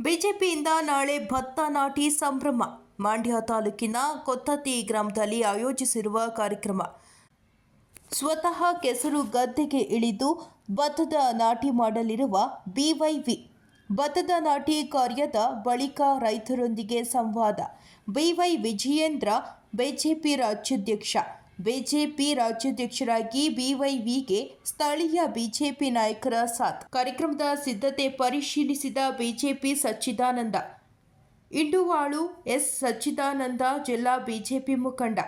ಬಿಜೆಪಿಯಿಂದ ನಾಳೆ ಭತ್ತ ನಾಟಿ ಸಂಭ್ರಮ. ಮಂಡ್ಯ ತಾಲೂಕಿನ ಕೊತ್ತತಿ ಗ್ರಾಮದಲ್ಲಿ ಆಯೋಜಿಸಿರುವ ಕಾರ್ಯಕ್ರಮ. ಸ್ವತಃ ಕೆಸರು ಗದ್ದೆಗೆ ಇಳಿದು ಭತ್ತದ ನಾಟಿ ಮಾಡಲಿರುವ ಬಿವೈವಿ. ಭತ್ತದ ನಾಟಿ ಕಾರ್ಯದ ಬಳಿಕ ರೈತರೊಂದಿಗೆ ಸಂವಾದ. ಬಿವೈ ವಿಜಯೇಂದ್ರ, ಬಿಜೆಪಿ ರಾಜ್ಯಾಧ್ಯಕ್ಷ ಬಿಜೆಪಿ ರಾಜ್ಯಾಧ್ಯಕ್ಷರಾಗಿ ಬಿವೈವಿಗೆ ಸ್ಥಳೀಯ ಬಿಜೆಪಿ ನಾಯಕರ ಸಾಥ್. ಕಾರ್ಯಕ್ರಮದ ಸಿದ್ಧತೆ ಪರಿಶೀಲಿಸಿದ ಬಿಜೆಪಿ ಸಚ್ಚಿದಾನಂದ. ಇಂಡುವಾಳು ಎಸ್. ಸಚ್ಚಿದಾನಂದ ಜಿಲ್ಲಾ ಬಿಜೆಪಿ ಮುಖಂಡ.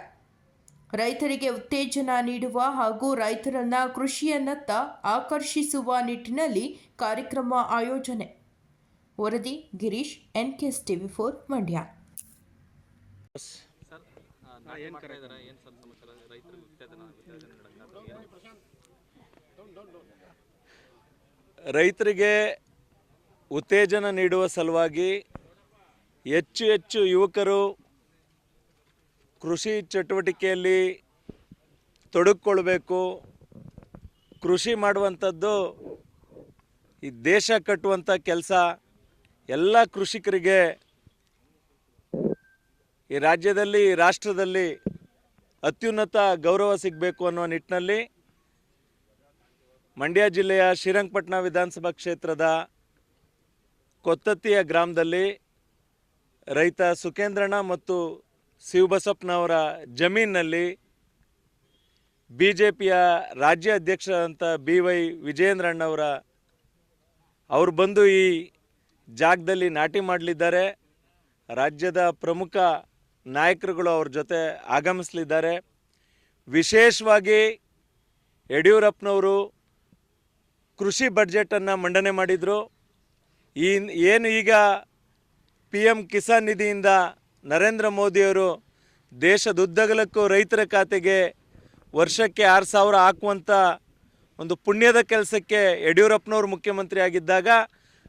ರೈತರಿಗೆ ಉತ್ತೇಜನ ನೀಡುವ ಹಾಗೂ ರೈತರನ್ನ ಕೃಷಿಯನ್ನತ್ತ ಆಕರ್ಷಿಸುವ ನಿಟ್ಟಿನಲ್ಲಿ ಕಾರ್ಯಕ್ರಮ ಆಯೋಜನೆ. ವರದಿ Girish N NKS TV four Mandya. Sir ಇದ್ದಾರೆ ಏನು ಸಮಾಚಾರ? ರೈತರಿಗೆ ಉತ್ತೇಜನ ನೀಡುವ ಸಲುವಾಗಿ ಹೆಚ್ಚು ಹೆಚ್ಚು ಯುವಕರು ಕೃಷಿ ಚಟುವಟಿಕೆಯಲ್ಲಿ ತೊಡಗಿಕೊಳ್ಬೇಕು. ಕೃಷಿ ಮಾಡುವಂಥದ್ದು ಈ ದೇಶ ಕಟ್ಟುವಂಥ ಕೆಲಸ ಎಲ್ಲ ಕೃಷಿಕರಿಗೆ ಈ ರಾಜ್ಯದಲ್ಲಿ ರಾಷ್ಟ್ರದಲ್ಲಿ ಅತ್ಯುನ್ನತ ಗೌರವ ಸಿಗಬೇಕು ಅನ್ನುವ ನಿಟ್ಟಿನಲ್ಲಿ ಮಂಡ್ಯ ಜಿಲ್ಲೆಯ ಶ್ರೀರಂಗಪಟ್ಟಣ ವಿಧಾನಸಭಾ ಕ್ಷೇತ್ರದ ಕೊತ್ತತ್ತಿಯ ಗ್ರಾಮದಲ್ಲಿ ರೈತ ಸುಖೇಂದ್ರಣ್ಣ ಮತ್ತು ಶಿವಬಸಪ್ಪನವರ ಜಮೀನಿನಲ್ಲಿ ಬಿ ಜೆ ಪಿಯ ರಾಜ್ಯ ಅಧ್ಯಕ್ಷರಾದಂಥ ಬಿ ವೈ ವಿಜಯೇಂದ್ರಣ್ಣವರ ಅವರು ಬಂದು ಈ ಜಾಗದಲ್ಲಿ ನಾಟಿ ಮಾಡಲಿದ್ದಾರೆ. ರಾಜ್ಯದ ಪ್ರಮುಖ ನಾಯಕರುಗಳು ಅವ್ರ ಜೊತೆ ಆಗಮಿಸಲಿದ್ದಾರೆ. ವಿಶೇಷವಾಗಿ ಯಡಿಯೂರಪ್ಪನವರು ಕೃಷಿ ಬಡ್ಜೆಟನ್ನು ಮಂಡನೆ ಮಾಡಿದರು. ಈ ಏನು ಈಗ ಪಿ ಎಂ ಕಿಸಾನ್ ನಿಧಿಯಿಂದ ನರೇಂದ್ರ ಮೋದಿಯವರು ದೇಶದುದ್ದಗಲಕ್ಕೂ ರೈತರ ಖಾತೆಗೆ ವರ್ಷಕ್ಕೆ ಆರು ಸಾವಿರ ಹಾಕುವಂಥ ಒಂದು ಪುಣ್ಯದ ಕೆಲಸಕ್ಕೆ ಯಡಿಯೂರಪ್ಪನವರು ಮುಖ್ಯಮಂತ್ರಿ ಆಗಿದ್ದಾಗ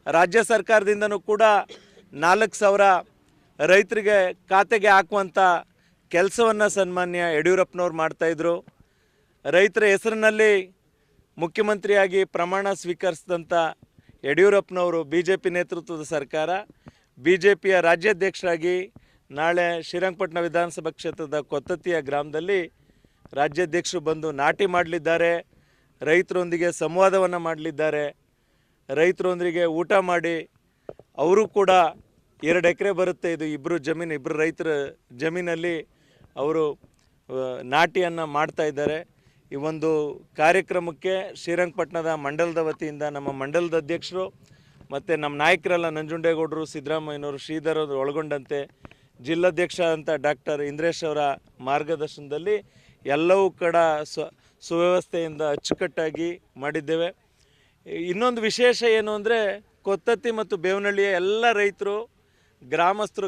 ರಾಜ್ಯ ಸರ್ಕಾರದಿಂದನೂ ಕೂಡ ನಾಲ್ಕು ಸಾವಿರ ರೈತರಿಗೆ ಖಾತೆಗೆ ಹಾಕುವಂಥ ಕೆಲಸವನ್ನು ಸನ್ಮಾನ್ಯ ಯಡಿಯೂರಪ್ಪನವ್ರು ಮಾಡ್ತಾಯಿದ್ರು ರೈತರ ಹೆಸರಿನಲ್ಲಿ ಮುಖ್ಯಮಂತ್ರಿಯಾಗಿ ಪ್ರಮಾಣ ಸ್ವೀಕರಿಸಿದಂಥ ಯಡಿಯೂರಪ್ಪನವರು ಬಿ ಜೆ ಪಿ ನೇತೃತ್ವದ ಸರ್ಕಾರ. ಬಿ ಜೆ ಪಿಯ ರಾಜ್ಯಾಧ್ಯಕ್ಷರಾಗಿ ನಾಳೆ ಶ್ರೀರಂಗಪಟ್ಟಣ ವಿಧಾನಸಭಾ ಕ್ಷೇತ್ರದ ಕೊತ್ತತ್ತಿಯ ಗ್ರಾಮದಲ್ಲಿ ರಾಜ್ಯಾಧ್ಯಕ್ಷರು ಬಂದು ನಾಟಿ ಮಾಡಲಿದ್ದಾರೆ. ರೈತರೊಂದಿಗೆ ಸಂವಾದವನ್ನು ಮಾಡಲಿದ್ದಾರೆ. ರೈತರೊಂದಿಗೆ ಊಟ ಮಾಡಿ, ಅವರು ಕೂಡ ಎರಡು ಎಕರೆ ಬರುತ್ತೆ ಇದು ಇಬ್ಬರು ಜಮೀನು ಇಬ್ಬರು ರೈತರ ಜಮೀನಲ್ಲಿ ಅವರು ನಾಟಿಯನ್ನು ಮಾಡ್ತಾ ಇದ್ದಾರೆ. ಈ ಒಂದು ಕಾರ್ಯಕ್ರಮಕ್ಕೆ ಶ್ರೀರಂಗಪಟ್ಟಣದ ಮಂಡಲದ ವತಿಯಿಂದ ನಮ್ಮ ಮಂಡಲದ ಅಧ್ಯಕ್ಷರು ಮತ್ತು ನಮ್ಮ ನಾಯಕರೆಲ್ಲ ನಂಜುಂಡೇಗೌಡರು, ಸಿದ್ದರಾಮಯ್ಯನವರು, ಶ್ರೀಧರ್ ಅವರು ಒಳಗೊಂಡಂತೆ ಜಿಲ್ಲಾಧ್ಯಕ್ಷ ಅಂತ ಡಾಕ್ಟರ್ ಇಂದ್ರೇಶ್ ಅವರ ಮಾರ್ಗದರ್ಶನದಲ್ಲಿ ಎಲ್ಲವೂ ಕೂಡ ಸ್ವ, ಸುವ್ಯವಸ್ಥೆಯಿಂದ ಅಚ್ಚುಕಟ್ಟಾಗಿ ಮಾಡಿದ್ದೇವೆ. ಇನ್ನೊಂದು ವಿಶೇಷ ಏನು ಅಂದರೆ ಕೊತ್ತತ್ತಿ ಮತ್ತು ಬೇವನಹಳ್ಳಿಯ ಎಲ್ಲ ರೈತರು గ్రామస్తులు